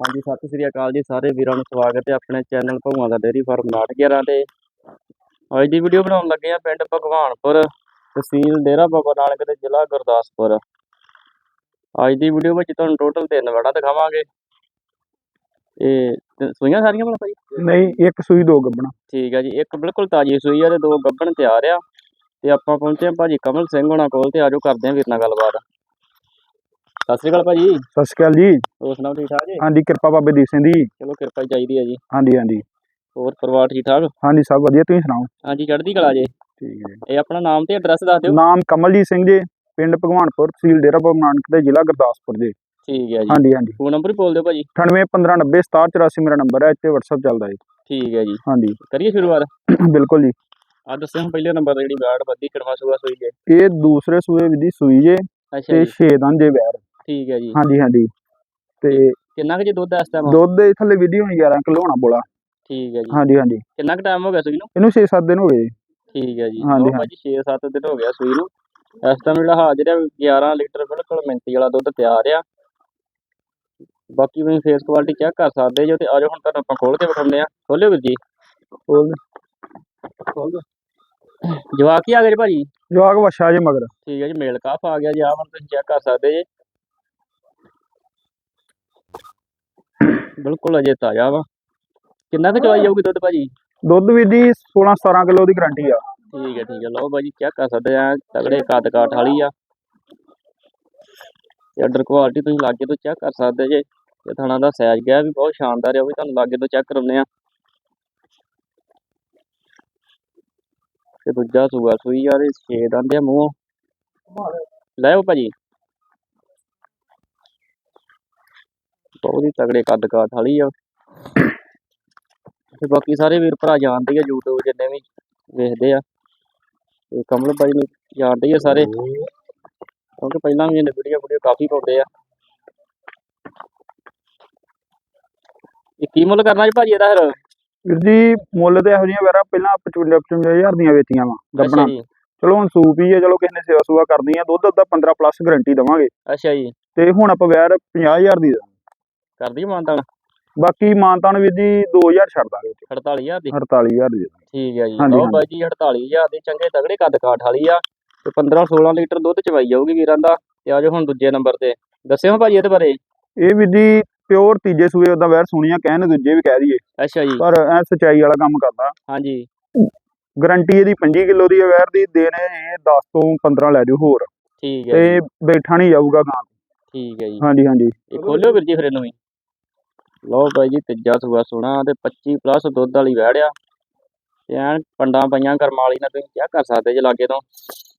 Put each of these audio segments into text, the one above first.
ਹਾਂਜੀ ਸਤਿ ਸ੍ਰੀ ਅਕਾਲ ਜੀ ਸਾਰੇ ਵੀਰਾਂ ਨੂੰ ਸਵਾਗਤ ਹੈ ਆਪਣੇ ਚੈਨਲ ਭਗਵਾਨ ਦਾ ਡੇਅਰੀ ਫਾਰਮ 911 ਤੇ। ਅੱਜ ਦੀ ਵੀਡੀਓ ਬਣਾਉਣ ਲੱਗੇ ਆ ਪਿੰਡ ਭਗਵਾਨਪੁਰ ਤਹਿਸੀਲ ਡੇਰਾ ਬਾਬਾ ਨਾਨਕ ਤੇ ਜ਼ਿਲ੍ਹਾ ਗੁਰਦਾਸਪੁਰ। ਅੱਜ ਦੀ ਵੀਡੀਓ ਵਿੱਚ ਤੁਹਾਨੂੰ ਟੋਟਲ ਤਿੰਨ ਵੜਾ ਦਿਖਾਵਾਂਗੇ। ਇਹ ਸੂਈਆਂ ਸਾਰੀਆਂ ਬਣਾ ਭਾਈ? ਨਹੀਂ ਇੱਕ ਸੂਈ ਦੋ ਗੱਬਣਾ। ਠੀਕ ਹੈ ਜੀ ਇੱਕ ਬਿਲਕੁਲ ਤਾਜ਼ੀ ਸੂਈ ਆ ਤੇ ਦੋ ਗੱਭਣ ਤਿਆਰ ਆ। ਤੇ ਆਪਾਂ ਪਹੁੰਚੇ ਆ ਭਾਜੀ ਕਮਲ ਸਿੰਘ ਹੋਣਾ ਕੋਲ ਤੇ ਆਜੋ ਕਰਦੇ ਆ ਵੀਰ ਨਾਲ ਗੱਲਬਾਤ। ਸਤਿ ਸ੍ਰੀ ਅਕਾਲ ਭਾਜੀ। ਸਤਿ ਸ਼੍ਰੀ ਅਕਾਲ ਜੀ। ਹੋਰ ਸੁਣਾਓ ਠੀਕ ਠਾਕ ਜੀ? ਹਾਂਜੀ ਕਿਰਪਾ ਬਾਬੇ ਦੀਪ ਸਿੰਘ ਦੀ। ਚਲੋ ਕਿਰਪਾ ਹੀ ਚਾਹੀਦੀ ਹੈ ਜੀ। ਹਾਂਜੀ ਹਾਂਜੀ। ਹੋਰ ਪਰਿਵਾਰ ਠੀਕ ਠਾਕ? ਹਾਂਜੀ ਸਭ ਵਧੀਆ ਤੁਸੀਂ ਸੁਣਾਓ? ਹਾਂਜੀ ਚੜ੍ਹਦੀ ਕਲਾ ਜੇ। ਠੀਕ ਹੈ ਇਹ ਆਪਣਾ ਨਾਮ ਤੇ ਐਡਰੈਸ ਦੱਸ ਦਿਓ। ਨਾਮ ਕਮਲਜੀਤ ਸਿੰਘ ਜੀ ਪਿੰਡ ਭਗਵਾਨਪੁਰ ਤਹਿਸੀਲ ਡੇਰਾ ਬਾਬਾ ਨਾਨਕ ਤੇ ਜ਼ਿਲ੍ਹਾ ਗੁਰਦਾਸਪੁਰ ਜੀ। ਠੀਕ ਹੈ ਜੀ। ਹਾਂਜੀ ਹਾਂਜੀ। ਫੋਨ ਨੰਬਰ ਹੀ ਬੋਲ ਦਿਓ ਭਾਜੀ। 9815906784 ਮੇਰਾ ਨੰਬਰ ਹੈ ਇੱਥੇ WhatsApp ਚੱਲਦਾ ਹੈ ਠੀਕ ਹੈ ਜੀ। ਹਾਂਜੀ। ਕਰੀਏ ਸ਼ੁਰੂਆਤ? ਬਿਲਕੁਲ ਜੀ। ਆ ਦੱਸਿਓ ਪਹਿਲੇ ਨੰਬਰ ਜਿਹੜੀ ਬੈਡ ਬੱਦੀ ਕਿੜਵਾ ਸੂਆ ਸੂਈ ਜੇ। ਇਹ ਦੂਸਰੇ ਸੂਏ ਦੀ ਸੂਈ ਜੇ ਤੇ ਜੀ। 6 ਦੰਦ ਜੇ ਵੈਰ ਠੀਕ ਹੈ ਜੀ। ਹਾਂਜੀ ਹਾਂਜੀ। ਤੇ ਕਿੰਨਾ ਕੁ ਜੀ ਦੁੱਧ ਇਸ ਟਾਈਮ ਦੁੱਧ ਦੇ ਥੱਲੇ ਵਿਧੀ ਹੋਣੀ 11 ਕਿਲੋ ਹੋਣਾ ਬੋਲਾ। ਠੀਕ ਹੈ ਜੀ। ਹਾਂਜੀ ਹਾਂਜੀ। ਕਿੰਨਾ ਕੁ ਟਾਈਮ ਹੋ ਗਿਆ ਸੂਈ ਨੂੰ? ਇਹਨੂੰ 6-7 ਦਿਨ ਹੋ ਗਏ। ਠੀਕ ਹੈ ਜੀ। ਹਾਂਜੀ, ਭਾਜੀ 6-7 ਦਿਨ ਹੋ ਗਿਆ ਸੂਈ ਨੂੰ। ਇਸ ਟਾਈਮ ਜਿਹੜਾ ਹਾਜ਼ਰ ਹੈ 11 ਲੀਟਰ ਬਿਲਕੁਲ ਮਿੰਟੀ ਵਾਲਾ ਦੁੱਧ ਤਿਆਰ ਆ। ਬਾਕੀ ਤੁਸੀਂ ਫੇਸ ਕੁਆਲਿਟੀ ਚੈੱਕ ਕਰ ਸਕਦੇ ਜੋ ਤੇ ਆਜੋ ਹੁਣ ਤੁਹਾਨੂੰ ਆਪਾਂ ਖੋਲ ਕੇ ਵਿਖਾਉਂਦੇ ਆ ਖੋਲਿਓ ਵੀਰ ਜੀ। ਹੋਰ ਜਵਾਕ ਹੀ ਆ ਗਏ ਭਾਜੀ? ਜਵਾਕ ਵਛਾ ਜੇ ਮਗਰ। ਠੀਕ ਹੈ ਜੀ ਮੇਲ ਕਾਫ ਆ ਗਿਆ ਜੀ। ਆਹ ਹੁਣ ਤੁਸੀਂ ਚੈੱਕ ਕਰ ਸਕਦੇ ਜੀ। ਬਿਲਕੁਲ ਅਜੇ ਤਾਜ਼ਾ ਵਾ। ਕਿੰਨਾ ਕੁ ਚਵਾਈ ਜਾਊਗੀ ਦੁੱਧ ਭਾਜੀ? ਦੁੱਧ ਵੀ ਦੀ 16-17 ਕਿਲੋ ਦੀ ਗਾਰੰਟੀ ਆ। ਠੀਕ ਹੈ ਠੀਕ ਹੈ। ਲਓ ਭਾਜੀ ਚੈੱਕ ਕਰ ਸਕਦੇ ਆ ਤਗੜੇ ਕੱਦ ਕਾਠ ਵਾਲੀ ਆ। ਤੇ ਆਰਡਰ ਕੁਆਲਿਟੀ ਤੁਸੀਂ ਲਾਗੇ ਤੋਂ ਚੈੱਕ ਕਰ ਸਕਦੇ ਜੇ। ਤੇ ਥਾਣਾ ਦਾ ਸਾਈਜ਼ ਗਿਆ ਵੀ ਬਹੁਤ ਸ਼ਾਨਦਾਰ ਹੈ ਉਹ ਵੀ ਤੁਹਾਨੂੰ ਲਾਗੇ ਤੋਂ ਚੈੱਕ ਕਰਾਉਂਦੇ ਆ। ਤੇ ਦੂਜਾ ਸੂਆ ਸੂਈ ਆ ਤੇ ਛੇ ਦੰਦ ਆ ਮੂੰਹ। ਲੈ ਆਓ ਭਾਜੀ। ਬਹੁਤ ਹੀ ਤਗੜੇ ਕੱਦ ਕਾਠ ਵਾਲੀ ਆ। ਤੇ ਬਾਕੀ ਸਾਰੇ ਵੀਰ ਭਰਾ ਜਾਣਦੇ ਆ YouTube ਜਿੰਨੇ ਵੀ ਵੇਖਦੇ ਆ। ਤੇ ਕਮਲ ਬਾਈ ਨੂੰ ਜਾਣਦੇ ਆ ਸਾਰੇ। ਕਿਉਂਕਿ ਪਹਿਲਾਂ ਵੀ ਇਹਨੇ ਵੀਡੀਓ ਵੀਡੀਓ ਕਾਫੀ ਪਾਉਂਦੇ ਆ। ਇਹ ਕੀ ਮੁੱਲ ਕਰਨਾ ਜੀ ਭਾਜੀ ਇਹਦਾ ਫਿਰ? ਵੀਰ ਜੀ ਮੁੱਲ ਤੇ ਇਹੋ ਜਿਹੀਆਂ ਵੈਰਾ ਪਹਿਲਾਂ 55 55000 ਦੀਆਂ ਵੇਚੀਆਂ ਵਾ ਗੱਬਣਾ। ਚਲੋ ਹੁਣ ਸੂਪ ਹੀ ਹੈ ਚਲੋ ਕਿਸੇ ਨੇ ਸੇਵਾ ਸੂਆ ਕਰਨੀ ਆ ਦੁੱਧ ਦਾ 15 ਪਲੱਸ ਗਾਰੰਟੀ ਦਵਾਂਗੇ। ਅੱਛਾ ਜੀ। ਤੇ ਹੁਣ ਆਪਾਂ ਵੈਰ 50000 ਦੀ ਦੇਵਾਂਗੇ। ਕਰਦੀ ਮਾਨਤਾਨ? ਬਾਕੀ ਮਾਨਤਾਨ ਵੀਰ ਜੀ 2000 ਛੱਡ ਦਾਂਗੇ 48000 ਦੀ? 48000 ਦੀ। ਠੀਕ ਹੈ ਜੀ। ਲਓ। ਬਾਈ ਜੀ 48000 ਦੀ ਚੰਗੇ ਤਗੜੇ ਕੱਦ ਕਾਠ ਵਾਲੀ ਆ ਤੇ 15 16 ਲੀਟਰ ਦੁੱਧ ਚਵਾਈ ਜਾਊਗੀ ਵੀਰਾਂ ਦਾ। ਤੇ ਆਜੋ ਹੁਣ ਦੂਜੇ ਨੰਬਰ ਤੇ। ਦੱਸਿਓ ਭਾਜੀ ਇਹਦੇ ਬਾਰੇ। ਇਹ ਵੀਰ ਜੀ ਪਿਓਰ ਤੀਜੇ ਸੂਏ ਉਹਦਾ ਵੈਰ ਸੁਣੀਆਂ ਕਹਿਣ ਦੂਜੇ ਵੀ ਕਹਿ ਦਈਏ। ਅੱਛਾ ਜੀ। ਪਰ ਐ ਸਚਾਈ ਵਾਲਾ ਕੰਮ ਕਰਦਾ। ਹਾਂਜੀ। ਗਾਰੰਟੀ ਇਹਦੀ 25 ਕਿਲੋ ਦੀ ਹੈ ਵੈਰ ਦੀ ਦੇਣੇ ਇਹ 10 ਤੋਂ 15 ਲੈ ਜਾਓ ਹੋਰ। ਠੀਕ ਹੈ ਤੇ ਬੈਠਾ ਨਹੀਂ ਜਾਊਗਾ ਗਾਂ। ਠੀਕ ਹੈ ਜੀ। ਹਾਂਜੀ ਹਾਂਜੀ। ਇਹ ਖੋਲਿਓ ਵੀਰ ਜੀ ਫਿਰ ਇਹਨੂੰ ਵੀ। ਲਓ ਬਾਈ ਜੀ ਤੀਜਾ ਸੂਆ ਸੋਹਣਾ ਤੇ 25 ਪਲੱਸ ਦੁੱਧ ਵਾਲੀ ਵਹਿੜਿਆ ਤੇ ਐਨ ਪੰਡਾਂ ਪਈਆਂ ਕਰਮ ਵਾਲੀ ਨਾਲ ਤੁਸੀਂ ਚੈੱਕ ਕਰ ਸਕਦੇ ਜੇ ਲਾਗੇ ਤੋਂ।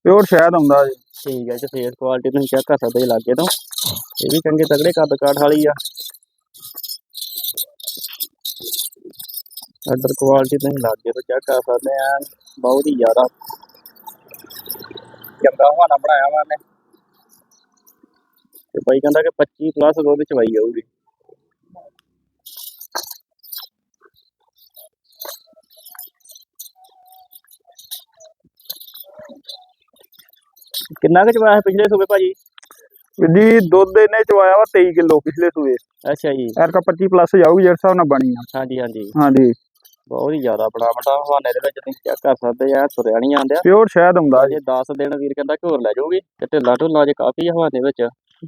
ਪਿਓਰ ਸ਼ਾਇਦ ਆਉਂਦਾ ਜੀ। ਠੀਕ ਹੈ ਤੇ ਫੇਸ ਕੁਆਲਿਟੀ ਤੁਸੀਂ ਚੈੱਕ ਕਰ ਸਕਦੇ ਜੇ ਲਾਗੇ ਤੋਂ। ਇਹ ਵੀ ਚੰਗੇ ਤਗੜੇ ਕੱਦ ਕਾਠ ਵਾਲੀ ਆ। ਆਰਡਰ ਕੁਆਲਿਟੀ ਤੁਸੀਂ ਲਾਗੇ ਤੋਂ ਚੈੱਕ ਕਰ ਸਕਦੇ ਆ। ਬਹੁਤ ਹੀ ਜ਼ਿਆਦਾ। ਚੰਗਾ ਹਵਾਨਾ ਬਣਾਇਆ ਵਾ ਨੇ ਤੇ ਬਾਈ ਕਹਿੰਦਾ ਕਿ 25 ਪਲੱਸ ਦੁੱਧ ਚਵਾਈ ਜਾਊਗੀ ਕਿੰਨਾ ਕੁ ਚਵਾਇਆ ਪਿਛਲੇ ਸੂਬੇ ਭਾਜੀ? ਜੀ ਦੁੱਧ ਇਹਨੇ ਚਵਾਇਆ ਵਾ 23 ਕਿਲੋ ਪਿਛਲੇ ਸੂਏ। ਅੱਛਾ ਜੀ। ਐਰਕਾ 25 ਪਲੱਸ ਜਾਊਗੀ ਜਿਹੜੇ ਹਿਸਾਬ ਨਾਲ ਬਣੀ ਆ। ਹਾਂਜੀ ਹਾਂਜੀ। ਹਾਂਜੀ। ਬਹੁਤ ਹੀ ਜ਼ਿਆਦਾ ਬੜਾ ਵੱਡਾ ਹਵਾਨੇ ਦੇ ਵਿੱਚ ਤੁਸੀਂ ਚੈੱਕ ਕਰ ਸਕਦੇ ਆ ਤੁਰਿਆ ਨਹੀਂ ਆਂਦਿਆ ਪਿਓਰ ਸ਼ਾਇਦ ਆਉਂਦਾ ਜੀ ਜੇ 10 ਦਿਨ ਵੀਰ ਕਹਿੰਦਾ ਕਿ ਹੋਰ ਲੈ ਜਾਊਗੀ ਤੇ ਢਿੱਲਾ ਢੁੱਲਾ ਜੇ ਕਾਫੀ ਆ ਹਵਾਨੇ ਵਿੱਚ।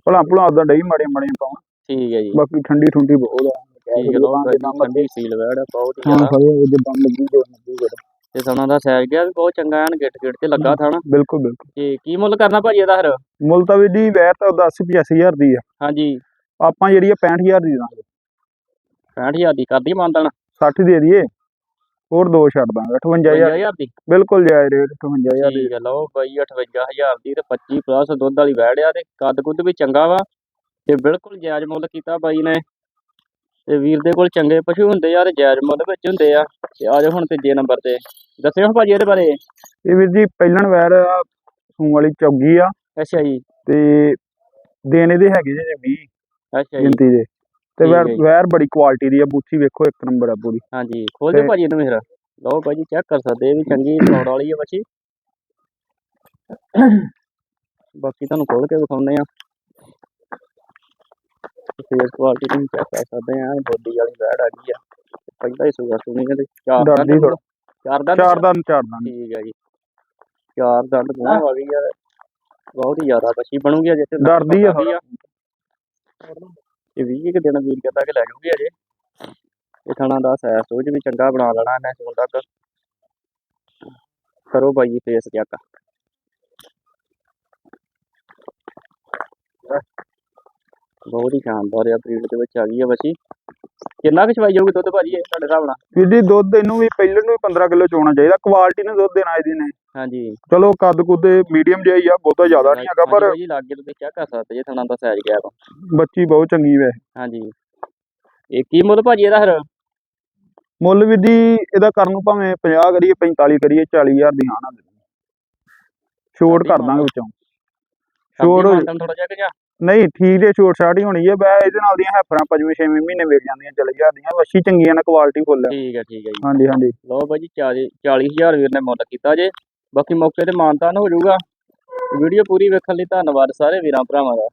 ਭਲਾ ਭਲਾ ਉਦਾਂ ਡਈ ਮਾੜੇ ਮਾੜੇ ਪਾਉਣ। ਠੀਕ ਹੈ ਜੀ। ਬਾਕੀ ਠੰਡੀ ਠੁੰਡੀ ਬਹੁਤ ਆ। ਠੀਕ ਹੈ ਲੋ ਠੰਡੀ ਸੀਲ ਵੈੜ ਬਹੁਤ ਹੀ ਹਾਂ ਜ਼ਿਆਦਾ। ਖੜੇ ਹੋ ਜਿੱਦਾਂ ਲੱਗੀ ਜੋ ਲੱਗੀ ਫਿਰ ਤੇ ਸਣਾ ਦਾ ਸਾਈਜ਼ ਗਿਆ ਵੀ ਬਹੁਤ ਚੰਗਾ ਐਨ ਗਿੱਟ ਗਿੱਟ ਤੇ ਲੱਗਾ ਥਾਣਾ। ਬਿਲਕੁਲ ਬਿਲਕੁਲ। ਤੇ ਕੀ ਮੁੱਲ ਕਰਨਾ ਭਾਜੀ ਇਹਦਾ ਫਿਰ? ਮੁੱਲ ਤਾਂ ਵੀਰ ਜੀ ਵੈਰ ਤਾਂ 10 85000 ਦੀ ਆ। ਹਾਂਜੀ। ਆਪਾਂ ਜਿਹੜੀ ਆ 65000 ਦੀ ਦਾਂਗੇ 65000 ਦੀ ਕਰਦੀ ਮਾਨਤਨ 60 ਦੇ ਦਈਏ। ਹੋਰ ਦੋ ਛੱਡ ਦਾਂਗੇ 58000 55000 ਦੀ? ਬਿਲਕੁਲ ਜਾਇਜ਼ ਰੇਟ 58000 ਦੀ। ਠੀਕ ਹੈ ਲਓ ਬਾਈ 58000 ਦੀ ਤੇ 25 ਪਲੱਸ ਦੁੱਧ ਵਾਲੀ ਵੈੜ ਆ ਤੇ ਕੱਦ ਕੁੱਦ ਵੀ ਚੰਗਾ ਵਾ। ਤੇ ਬਿਲਕੁਲ ਜਾਇਜ਼ ਮੁੱਲ ਕੀਤਾ ਬਾਈ ਨੇ। ਤੇ ਵੀਰ ਦੇ ਕੋਲ ਚੰਗੇ ਪਸ਼ੂ ਹੁੰਦੇ ਆ ਤੇ ਜਾਇਜ਼ ਮੁੱਲ ਵਿੱਚ ਹੁੰਦੇ ਆ। ਤੇ ਆ ਜਾਓ ਹੁਣ ਤੀਜੇ ਨੰਬਰ ਤੇ। ਦੱਸਿਓ ਭਾਜੀ ਇਹਦੇ ਬਾਰੇ। ਇਹ ਵੀਰ ਜੀ ਪਹਿਲਣ ਵੈਰ ਆ ਸੂਣ ਵਾਲੀ ਚੌਗੀ ਆ। ਅੱਛਾ ਜੀ। ਤੇ ਦੇਣ ਇਹਦੇ ਹੈਗੇ ਜੇ 20 ਅੱਛਾ ਜੀ। ਗਿਣਤੀ ਦੇ। ਤੇ ਵੈਰ। ਵੈਰ ਬੜੀ ਕੁਆਲਿਟੀ ਦੀ ਆ ਬੂਥੀ ਵੇਖੋ ਇੱਕ ਨੰਬਰ ਆ ਪੂਰੀ। ਹਾਂਜੀ ਖੋਲ ਦਿਓ ਭਾਜੀ ਇਹਨੂੰ ਮੇਰਾ। ਲਓ ਭਾਜੀ ਚੈੱਕ ਕਰ ਸਕਦੇ ਇਹ ਵੀ ਚੰਗੀ ਪੌੜ ਵਾਲੀ ਹੈ ਬੱਚੀ। ਬਾਕੀ ਤੁਹਾਨੂੰ ਖੋਲ ਕੇ ਵਿਖਾਉਂਦੇ ਆ। ਫੇਸ ਕੁਆਲਿਟੀ ਤੁਸੀਂ ਚੈੱਕ ਕਰ ਸਕਦੇ ਆ ਬੋਡੀ ਵਾਲੀ ਵੈੜ ਆ ਗਈ ਆ। ਪਹਿਲਾਂ ਹੀ ਸੂਆ ਸੁਣੀ ਤੇ ਚਾਰ ਦੰਦ। ਚਾਰ ਦੰਦ ਚਾਰ ਦੰਦ ਚਾਰ ਦੰਦ। ਠੀਕ ਹੈ ਜੀ। ਚਾਰ ਦੰਦ ਬਹੁਤ ਆ ਗਈ ਆ ਬਹੁਤ ਹੀ ਜ਼ਿਆਦਾ ਬੱਚੀ ਬਣੂਗੀ ਅਜੇ ਤੇ। ਡਰਦੀ ਆ। ਇਹ 20 ਕੁ ਦਿਨ ਵੀਰ ਕਹਿੰਦਾ ਕਿ ਲੈ ਜੂਗੀ ਅਜੇ। ਇਹ ਥਣਾ ਦਾ ਸੈਰ ਸੋਝ ਵੀ ਚੰਗਾ ਬਣਾ ਲੈਣਾ ਇਹਨੇ ਹੁਣ ਤੱਕ। ਕਰੋ ਬਾਈ ਫੇਸ ਚੈੱਕ ਬਹੁਤ ਹੀ ਸ਼ਾਨਦਾਰ ਆ ਬਰੀਡ ਦੇ ਵਿੱਚ ਆ ਗਈ ਆ ਬੱਚੀ ਕਿੰਨਾ ਕੁ ਚਵਾਈ ਜਾਊਗੀ ਦੁੱਧ ਭਾਜੀ ਇਹ ਤੁਹਾਡੇ ਹਿਸਾਬ ਨਾਲ? ਵੀਰ ਜੀ ਦੁੱਧ ਇਹਨੂੰ ਵੀ ਪਹਿਲੇ ਨੂੰ ਵੀ 15 ਕਿਲੋ ਚੋਣਾ ਚਾਹੀਦਾ। ਕੁਆਲਿਟੀ ਨੇ ਦੁੱਧ ਦੇਣਾ ਇਹਦੀ ਨੇ। ਹਾਂਜੀ। ਚਲੋ ਕੱਦ ਕੁੱਦ ਮੀਡੀਅਮ ਜਿਹਾ ਹੀ ਆ ਬਹੁਤਾ ਜ਼ਿਆਦਾ ਨਹੀਂ ਹੈਗਾ ਪਰ ਜੀ ਲੱਗ ਤੁਸੀਂ ਚੈੱਕ ਕਰ ਸਕਦੇ ਜੇ ਥਣਾ ਦਾ ਸਾਈਜ਼ ਗਿਆ ਵਾ। ਬੱਚੀ ਬਹੁਤ ਚੰਗੀ ਵੈ। ਹਾਂਜੀ। ਇਹ ਕੀ ਮੁੱਲ ਭਾਜੀ ਇਹਦਾ ਫਿਰ? ਮੁੱਲ ਵੀਰ ਜੀ ਇਹਦਾ ਕਰਨ ਨੂੰ ਭਾਵੇਂ 50 ਕਰੀਏ 45 ਕਰੀਏ 40000 ਦੀ ਹਾਂ ਨਾ ਛੋਟ ਕਰ ਦਾਂਗੇ ਵਿੱਚੋਂ। ਛੋੜ ਥੋੜਾ ਜਿਹਾ ਕਿ ਜਾਂ? ਨਹੀਂ ਠੀਕ ਹੈ ਛੋਟ ਛਾਟ ਹੀ ਹੋਣੀ ਹੈ ਬੈ ਇਹਦੇ ਨਾਲ ਦੀਆਂ ਹੈਫਰਾਂ ਪੰਜਵੇਂ ਛੇਵੇਂ ਮਹੀਨੇ ਵੇਚ ਜਾਂਦੀਆਂ ਚਲੇ ਜਾਂਦੀਆਂ ਵੱਛੀ ਚੰਗੀਆਂ ਨੇ ਕੁਆਲਿਟੀ ਫੁੱਲ ਹੈ ਠੀਕ ਹੈ ਠੀਕ ਹੈ ਜੀ। ਹਾਂਜੀ ਹਾਂਜੀ। ਲਓ ਭਾਜੀ 40 40000 ਵੀਰ ਨੇ ਮੁੱਲ ਕੀਤਾ ਜੇ। ਬਾਕੀ ਮੌਕੇ ਤੇ ਮਾਨਤਾਨ ਹੋ ਜਾਊਗਾ। ਵੀਡੀਓ ਪੂਰੀ ਵੇਖਣ ਲਈ ਧੰਨਵਾਦ ਸਾਰੇ ਵੀਰਾਂ ਭਰਾਵਾਂ ਦਾ।